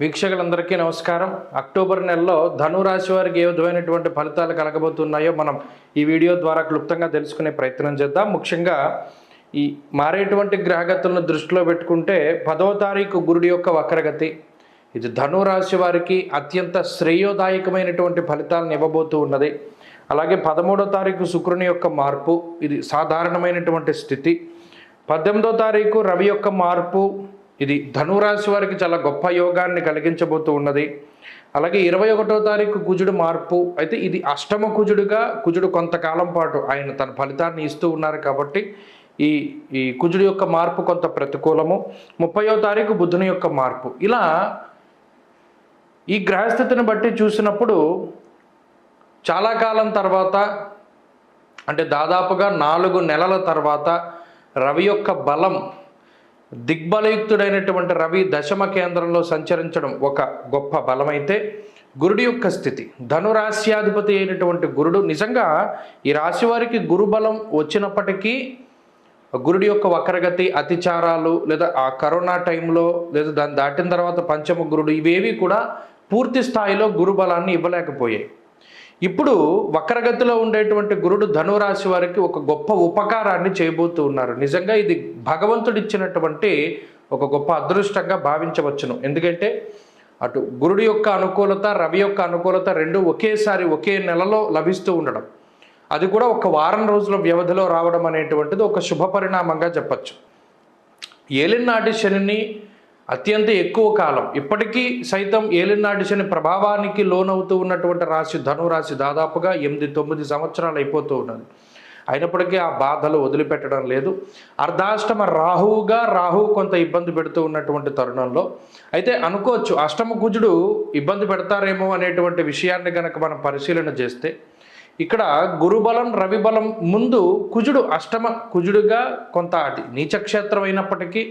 వీక్షకులందరికీ నమస్కారం. అక్టోబర్ నెలలో ధనురాశి వారికి ఏ విధమైనటువంటి ఫలితాలు కలగబోతున్నాయో మనం ఈ వీడియో ద్వారా క్లుప్తంగా తెలుసుకునే ప్రయత్నం చేద్దాం. ముఖ్యంగా ఈ మారేటువంటి గ్రహగతులను దృష్టిలో పెట్టుకుంటే పదవ తారీఖు గురుడి యొక్క వక్రగతి ఇది ధనురాశి వారికి అత్యంత శ్రేయోదాయకమైనటువంటి ఫలితాలను ఇవ్వబోతూ ఉన్నది. అలాగే పదమూడో తారీఖు శుక్రుని యొక్క మార్పు ఇది సాధారణమైనటువంటి స్థితి. పద్దెనిమిదో తారీఖు రవి యొక్క మార్పు ఇది ధనురాశి వారికి చాలా గొప్ప యోగాన్ని కలిగించబోతూ ఉన్నది. అలాగే ఇరవై ఒకటో తారీఖు కుజుడు మార్పు అయితే ఇది అష్టమ కుజుడుగా కుజుడు కొంతకాలం పాటు ఆయన తన ఫలితాన్ని ఇస్తూ ఉన్నారు కాబట్టి ఈ ఈ కుజుడు యొక్క మార్పు కొంత ప్రతికూలము. ముప్పయో తారీఖు బుధుని యొక్క మార్పు. ఇలా ఈ గ్రహస్థితిని బట్టి చూసినప్పుడు చాలా కాలం తర్వాత అంటే దాదాపుగా నాలుగు నెలల తర్వాత రవి యొక్క బలం దిగ్బలయుక్తుడైనటువంటి రవి దశమ కేంద్రంలో సంచరించడం ఒక గొప్ప బలమైతే గురుడి యొక్క స్థితి. ధనురాశ్యాధిపతి అయినటువంటి గురుడు నిజంగా ఈ రాశి వారికి గురుబలం వచ్చినప్పటికీ గురుడి యొక్క వక్రగతి అతిచారాలు లేదా ఆ కరోనా టైంలో లేదా దాన్ని దాటిన తర్వాత పంచమ గురుడు ఇవేవి కూడా పూర్తి స్థాయిలో గురుబలాన్ని ఇవ్వలేకపోయాయి. ఇప్పుడు వక్రగతిలో ఉండేటువంటి గురుడు ధనురాశి వారికి ఒక గొప్ప ఉపకారాన్ని చేయబోతూ ఉన్నారు. నిజంగా ఇది భగవంతుడు ఇచ్చినటువంటి ఒక గొప్ప అదృష్టంగా భావించవచ్చును. ఎందుకంటే అటు గురుడి యొక్క అనుకూలత రవి యొక్క అనుకూలత రెండు ఒకేసారి ఒకే నెలలో లభిస్తూ ఉండడం. అది కూడా ఒక వారం రోజుల వ్యవధిలో రావడం అనేటువంటిది ఒక శుభ పరిణామంగా చెప్పచ్చు. ఏలినాటి శనిని అత్యంత ఎక్కువ కాలం. ఇప్పటికీ సైతం ఏలినాటి శని ప్రభావానికి లోనవుతూ ఉన్నటువంటి రాశి ధనురాశి దాదాపుగా ఎనిమిది తొమ్మిది సంవత్సరాలు అయిపోతూ ఉన్నది. అయినప్పటికీ ఆ బాధలు వదిలిపెట్టడం లేదు. అర్ధాష్టమ రాహువుగా రాహువు కొంత ఇబ్బంది పెడుతూ ఉన్నటువంటి తరుణంలో. అయితే అనుకోవచ్చు అష్టమ కుజుడు ఇబ్బంది పెడతారేమో అనేటువంటి విషయాన్ని కనుక మనం పరిశీలన చేస్తే ఇక్కడ గురుబలం రవిబలం ముందు కుజుడు అష్టమ కుజుడుగా కొంత అది నీచక్షేత్రం అయినప్పటికీ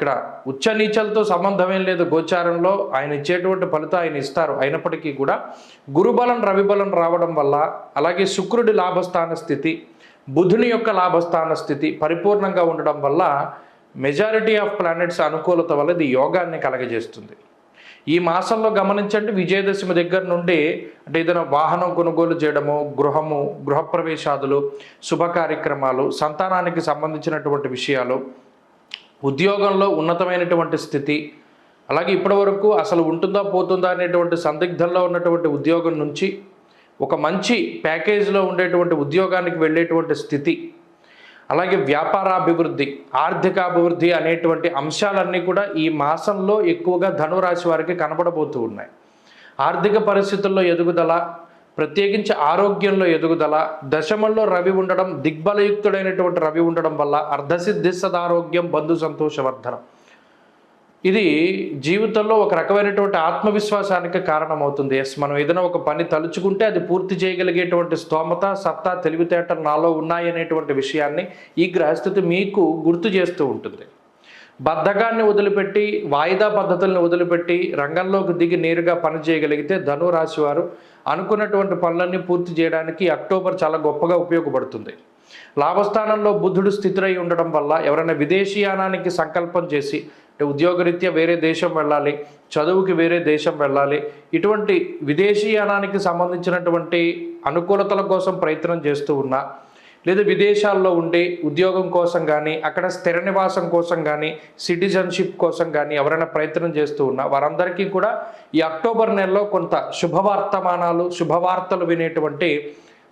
ఇక్కడ ఉచ్చ నీచలతో సంబంధం ఏం లేదు. గోచారంలో ఆయన ఇచ్చేటువంటి ఫలితం ఆయన ఇస్తారు. అయినప్పటికీ కూడా గురుబలం రవిబలం రావడం వల్ల అలాగే శుక్రుడి లాభస్థాన స్థితి బుధుని యొక్క లాభస్థాన స్థితి పరిపూర్ణంగా ఉండడం వల్ల మెజారిటీ ఆఫ్ ప్లానెట్స్ అనుకూలత వల్ల ఇది యోగాన్ని కలగజేస్తుంది. ఈ మాసంలో గమనించండి విజయదశమి దగ్గర నుండి అంటే ఏదైనా వాహనం కొనుగోలు చేయడము గృహము గృహప్రవేశాదులు శుభ కార్యక్రమాలు సంతానానికి సంబంధించినటువంటి విషయాలు ఉద్యోగంలో ఉన్నతమైనటువంటి స్థితి అలాగే ఇప్పటివరకు అసలు ఉంటుందా పోతుందా అనేటువంటి సందిగ్ధంలో ఉన్నటువంటి ఉద్యోగం నుంచి ఒక మంచి ప్యాకేజీలో ఉండేటువంటి ఉద్యోగానికి వెళ్ళేటువంటి స్థితి అలాగే వ్యాపారాభివృద్ధి ఆర్థికాభివృద్ధి అనేటువంటి అంశాలన్నీ కూడా ఈ మాసంలో ఎక్కువగా ధనురాశి వారికి కనబడబోతూ ఉన్నాయి. ఆర్థిక పరిస్థితుల్లో ఎదుగుదల ప్రత్యేకించి ఆరోగ్యంలో ఎదుగుదల దశమంలో రవి ఉండడం దిగ్బలయుక్తుడైనటువంటి రవి ఉండడం వల్ల అర్ధసిద్ధి సదారోగ్యం బంధు సంతోషవర్ధనం. ఇది జీవితంలో ఒక రకమైనటువంటి ఆత్మవిశ్వాసానికి కారణమవుతుంది. ఎస్ మనం ఏదైనా ఒక పని తలుచుకుంటే అది పూర్తి చేయగలిగేటువంటి స్తోమత సత్తా తెలివితేటలు నాలో ఉన్నాయనేటువంటి విషయాన్ని ఈ గ్రహస్థితి మీకు గుర్తు చేస్తూ ఉంటుంది. బద్ధకాన్ని వదిలిపెట్టి వాయిదా పద్ధతులను వదిలిపెట్టి రంగంలోకి దిగి నేరుగా పనిచేయగలిగితే ధనురాశి ధను వారు అనుకున్నటువంటి పనులన్నీ పూర్తి చేయడానికి అక్టోబర్ చాలా గొప్పగా ఉపయోగపడుతుంది. లాభస్థానంలో బుద్ధుడు స్థితిరై ఉండడం వల్ల ఎవరైనా విదేశీయానానికి సంకల్పం చేసి అంటే ఉద్యోగరీత్యా వేరే దేశం వెళ్ళాలి చదువుకి వేరే దేశం వెళ్ళాలి ఇటువంటి విదేశీయానానికి సంబంధించినటువంటి అనుకూలతల కోసం ప్రయత్నం చేస్తూ ఉన్నా లేదా విదేశాల్లో ఉండే ఉద్యోగం కోసం కానీ అక్కడ స్థిర నివాసం కోసం కానీ సిటిజన్షిప్ కోసం కానీ ఎవరైనా ప్రయత్నం చేస్తూ ఉన్నా వారందరికీ కూడా ఈ అక్టోబర్ నెలలో కొంత శుభవార్తమానాలు శుభవార్తలు వినేటువంటి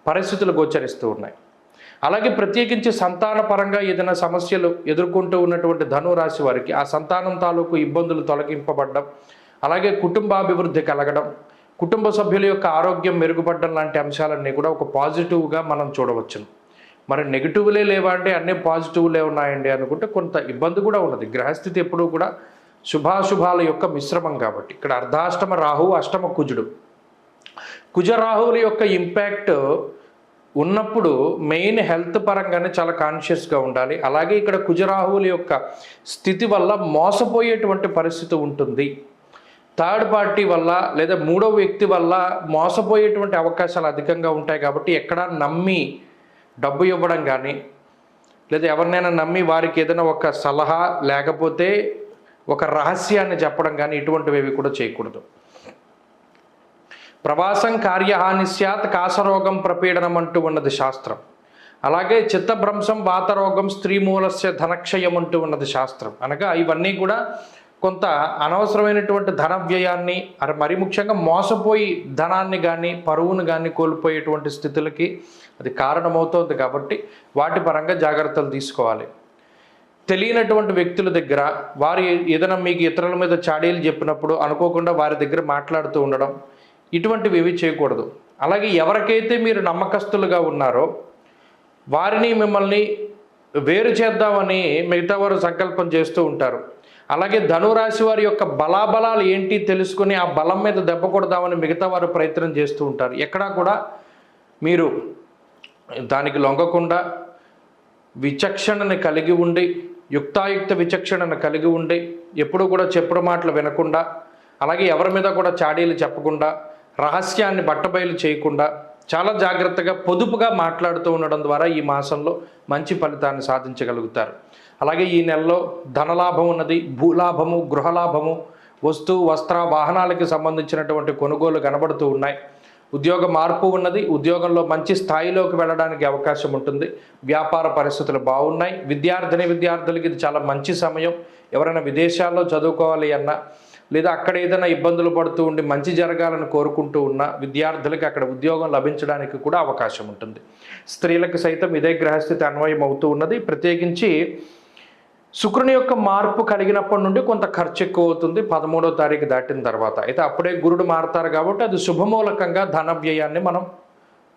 పరిస్థితులు గోచరిస్తూ ఉన్నాయి. అలాగే ప్రత్యేకించి సంతాన పరంగా ఏదైనా సమస్యలు ఎదుర్కొంటూ ఉన్నటువంటి ధను రాశి వారికి ఆ సంతానం తాలూకు ఇబ్బందులు తొలగింపబడడం అలాగే కుటుంబాభివృద్ధి కలగడం కుటుంబ సభ్యుల యొక్క ఆరోగ్యం మెరుగుపడడం లాంటి అంశాలన్నీ కూడా ఒక పాజిటివ్గా మనం చూడవచ్చును. మరి నెగిటివ్లే లేవా అంటే అన్నీ పాజిటివ్లే ఉన్నాయండి అనుకుంటే కొంత ఇబ్బంది కూడా ఉన్నది. గ్రహస్థితి ఎప్పుడూ కూడా శుభాశుభాల యొక్క మిశ్రమం కాబట్టి. ఇక్కడ అర్ధాష్టమ రాహువు అష్టమ కుజుడు. కుజరాహువుల యొక్క ఇంపాక్ట్ ఉన్నప్పుడు మెయిన్ హెల్త్ పరంగానే చాలా కాన్షియస్గా ఉండాలి. అలాగే ఇక్కడ కుజరాహువుల యొక్క స్థితి వల్ల మోసపోయేటువంటి పరిస్థితి ఉంటుంది. థర్డ్ పార్టీ వల్ల లేదా మూడో వ్యక్తి వల్ల మోసపోయేటువంటి అవకాశాలు అధికంగా ఉంటాయి కాబట్టి ఎక్కడా నమ్మి డబ్బు ఇవ్వడం కానీ లేదా ఎవరినైనా నమ్మి వారికి ఏదైనా ఒక సలహా లేకపోతే ఒక రహస్యాన్ని చెప్పడం కానీ ఇటువంటివి కూడా చేయకూడదు. ప్రవాసం కార్యహాని స్యాత్ కాసరోగం ప్రపీడనం అంటూ ఉన్నది శాస్త్రం. అలాగే చిత్తభ్రంశం వాతరోగం స్త్రీమూలస్య ధనక్షయం అంటూ ఉన్నది శాస్త్రం. అనగా ఇవన్నీ కూడా కొంత అనవసరమైనటువంటి ధన వ్యయాన్ని మరి ముఖ్యంగా మోసపోయి ధనాన్ని కానీ పరువును కానీ కోల్పోయేటువంటి స్థితులకి అది కారణమవుతుంది కాబట్టి వాటి పరంగా జాగ్రత్తలు తీసుకోవాలి. తెలియనటువంటి వ్యక్తుల దగ్గర వారి ఏదైనా మీకు ఇతరుల మీద చాడీలు చెప్పినప్పుడు అనుకోకుండా వారి దగ్గర మాట్లాడుతూ ఉండడం ఇటువంటివి ఏవి చేయకూడదు. అలాగే ఎవరికైతే మీరు నమ్మకస్తులుగా ఉన్నారో వారిని మిమ్మల్ని వేరు చేద్దామని మిగతా వారు సంకల్పం చేస్తూ ఉంటారు. అలాగే ధనురాశి వారి యొక్క బలాబలాలు ఏంటి తెలుసుకుని ఆ బలం మీద దెబ్బ కొడదామని మిగతా వారు ప్రయత్నం చేస్తూ ఉంటారు. ఎక్కడా కూడా మీరు దానికి లొంగకుండా విచక్షణని కలిగి ఉండి యుక్తాయుక్త విచక్షణను కలిగి ఉండి ఎప్పుడూ కూడా చెప్పుడు మాటలు వినకుండా అలాగే ఎవరి మీద కూడా చాడీలు చెప్పకుండా రహస్యాన్ని బట్టబయలు చేయకుండా చాలా జాగ్రత్తగా పొదుపుగా మాట్లాడుతూ ఉండడం ద్వారా ఈ మాసంలో మంచి ఫలితాన్ని సాధించగలుగుతారు. అలాగే ఈ నెలలో ధనలాభం ఉన్నది భూలాభము గృహలాభము వస్తు వస్త్ర వాహనాలకి సంబంధించినటువంటి కొనుగోలు కనబడుతూ ఉన్నాయి. ఉద్యోగ మార్పు ఉన్నది ఉద్యోగంలో మంచి స్థాయిలోకి వెళ్ళడానికి అవకాశం ఉంటుంది. వ్యాపార పరిస్థితులు బాగున్నాయి. విద్యార్థిని విద్యార్థులకి ఇది చాలా మంచి సమయం. ఎవరైనా విదేశాల్లో చదువుకోవాలి అన్నా లేదా అక్కడ ఏదైనా ఇబ్బందులు పడుతూ ఉండి మంచి జరగాలని కోరుకుంటూ ఉన్న విద్యార్థులకి అక్కడ ఉద్యోగం లభించడానికి కూడా అవకాశం ఉంటుంది. స్త్రీలకు సైతం ఇదే గ్రహస్థితి అన్వయం అవుతూ ఉన్నది. ప్రత్యేకించి శుక్రుని యొక్క మార్పు కలిగినప్పటి నుండి కొంత ఖర్చు ఎక్కువ అవుతుంది పదమూడో తారీఖు దాటిన తర్వాత. అయితే అప్పుడే గురుడు మారుతారు కాబట్టి అది శుభమూలకంగా ధన వ్యయాన్ని మనం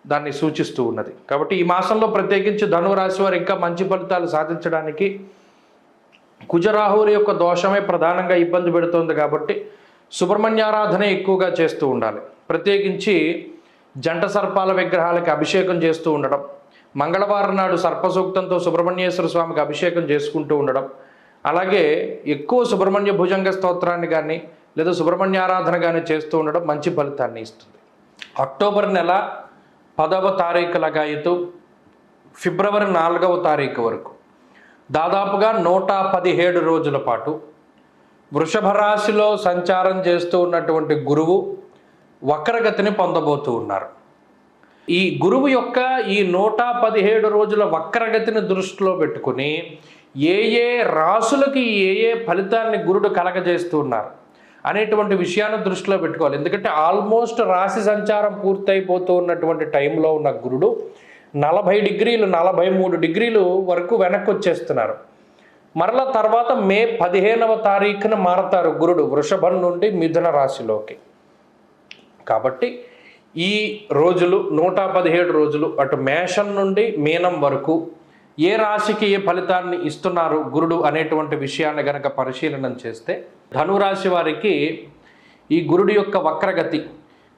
దాన్ని సూచిస్తూ ఉన్నది. కాబట్టి ఈ మాసంలో ప్రత్యేకించి ధనురాశి వారు ఇంకా మంచి ఫలితాలు సాధించడానికి కుజరాహువుల యొక్క దోషమే ప్రధానంగా ఇబ్బంది పెడుతోంది కాబట్టి సుబ్రహ్మణ్యారాధన ఎక్కువగా చేస్తూ ఉండాలి. ప్రత్యేకించి జంట సర్పాల విగ్రహాలకి అభిషేకం చేస్తూ ఉండడం మంగళవారం నాడు సర్పసూక్తంతో సుబ్రహ్మణ్యేశ్వర స్వామికి అభిషేకం చేసుకుంటూ ఉండడం. అలాగే ఎక్కువ సుబ్రహ్మణ్య భుజంగ స్తోత్రాన్ని కానీ లేదా సుబ్రహ్మణ్య ఆరాధన కానీ చేస్తూ ఉండడం మంచి ఫలితాన్ని ఇస్తుంది. అక్టోబర్ నెల పదవ తారీఖు లగాయతు ఫిబ్రవరి నాలుగవ తారీఖు వరకు. దాదాపుగా నూట పదిహేడు రోజుల పాటు వృషభ రాశిలో సంచారం చేస్తూ ఉన్నటువంటి గురువు వక్రగతిని పొందబోతూ ఉన్నారు. ఈ గురువు యొక్క ఈ నూట పదిహేడు రోజుల వక్రగతిని దృష్టిలో పెట్టుకుని ఏ ఏ రాసులకి ఏ ఏ ఫలితాన్ని గురుడు కలగజేస్తున్నారు అనేటువంటి విషయాన్ని దృష్టిలో పెట్టుకోవాలి. ఎందుకంటే ఆల్మోస్ట్ రాశి సంచారం పూర్తయిపోతూ ఉన్నటువంటి టైంలో ఉన్న గురుడు నలభై డిగ్రీలు నలభై మూడు డిగ్రీలు వరకు వెనక్కి వచ్చేస్తున్నారు మరలా తర్వాత మే పదిహేనవ తారీఖున మారతారు గురుడు వృషభం నుండి మిథున రాశిలోకి. కాబట్టి ఈ రోజులు నూట పదిహేడు రోజులు అటు మేషం నుండి మీనం వరకు ఏ రాశికి ఏ ఫలితాన్ని ఇస్తున్నారు గురుడు అనేటువంటి విషయాన్ని గనక పరిశీలన చేస్తే ధనురాశి వారికి ఈ గురుడు యొక్క వక్రగతి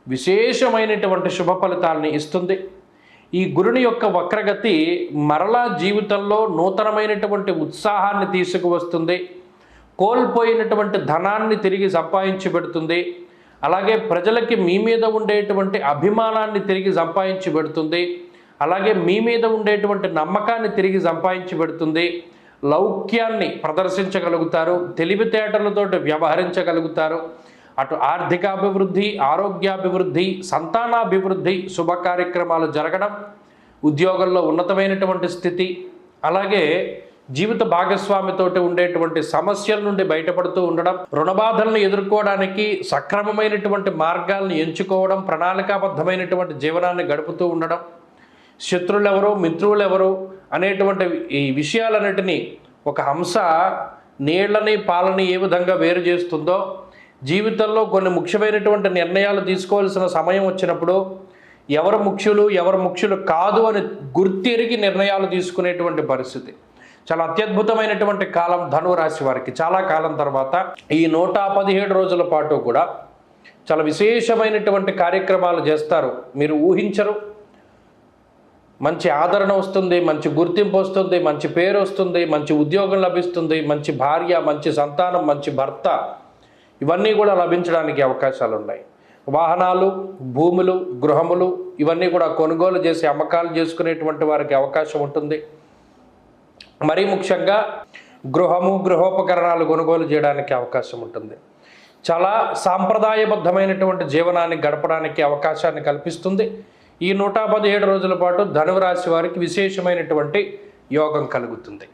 విశేషమైనటువంటి శుభ ఫలితాలని ఇస్తుంది. ఈ గురుని యొక్క వక్రగతి మరలా జీవితంలో నూతనమైనటువంటి ఉత్సాహాన్ని తీసుకువస్తుంది. కోల్పోయినటువంటి ధనాన్ని తిరిగి సంపాదించి పెడుతుంది. అలాగే ప్రజలకి మీ మీద ఉండేటువంటి అభిమానాన్ని తిరిగి సంపాదించి పెడుతుంది. అలాగే మీ మీద ఉండేటువంటి నమ్మకాన్ని తిరిగి సంపాదించి పెడుతుంది. లౌక్యాన్ని ప్రదర్శించగలుగుతారు. తెలివితేటలతోటి వ్యవహరించగలుగుతారు. అటు ఆర్థికాభివృద్ధి ఆరోగ్యాభివృద్ధి సంతానాభివృద్ధి శుభ కార్యక్రమాలు జరగడం ఉద్యోగంలో ఉన్నతమైనటువంటి స్థితి. అలాగే జీవిత భాగస్వామితోటి ఉండేటువంటి సమస్యల నుండి బయటపడుతూ ఉండడం రుణబాధలను ఎదుర్కోవడానికి సక్రమమైనటువంటి మార్గాలను ఎంచుకోవడం ప్రణాళికాబద్ధమైనటువంటి జీవనాన్ని గడుపుతూ ఉండడం శత్రువులు ఎవరు మిత్రులు ఎవరు అనేటువంటి ఈ విషయాలన్నిటినీ ఒక హంస నీళ్ళని పాలని ఏ విధంగా వేరు చేస్తుందో జీవితంలో కొన్ని ముఖ్యమైనటువంటి నిర్ణయాలు తీసుకోవాల్సిన సమయం వచ్చినప్పుడు ఎవరు ముఖ్యులు ఎవరు ముఖ్యులు కాదు అని గుర్తిరిగి నిర్ణయాలు తీసుకునేటువంటి పరిస్థితి. చాలా అత్యద్భుతమైనటువంటి కాలం ధనురాశి వారికి. చాలా కాలం తర్వాత ఈ నూట పదిహేడు రోజుల పాటు కూడా చాలా విశేషమైనటువంటి కార్యక్రమాలు చేస్తారు. మీరు ఊహించరు. మంచి ఆదరణ వస్తుంది మంచి గుర్తింపు వస్తుంది మంచి పేరు వస్తుంది మంచి ఉద్యోగం లభిస్తుంది మంచి భార్య మంచి సంతానం మంచి భర్త ఇవన్నీ కూడా లభించడానికి అవకాశాలు ఉన్నాయి. వాహనాలు భూములు గృహములు ఇవన్నీ కూడా కొనుగోలు చేసి అమ్మకాలు చేసుకునేటువంటి వారికి అవకాశం ఉంటుంది. మరీ ముఖ్యంగా గృహము గృహోపకరణాలు కొనుగోలు చేయడానికి అవకాశం ఉంటుంది. చాలా సాంప్రదాయబద్ధమైనటువంటి జీవనాన్ని గడపడానికి అవకాశాన్ని కల్పిస్తుంది. ఈ నూట పదిహేడు రోజుల పాటు ధనువు రాశి వారికి విశేషమైనటువంటి యోగం కలుగుతుంది.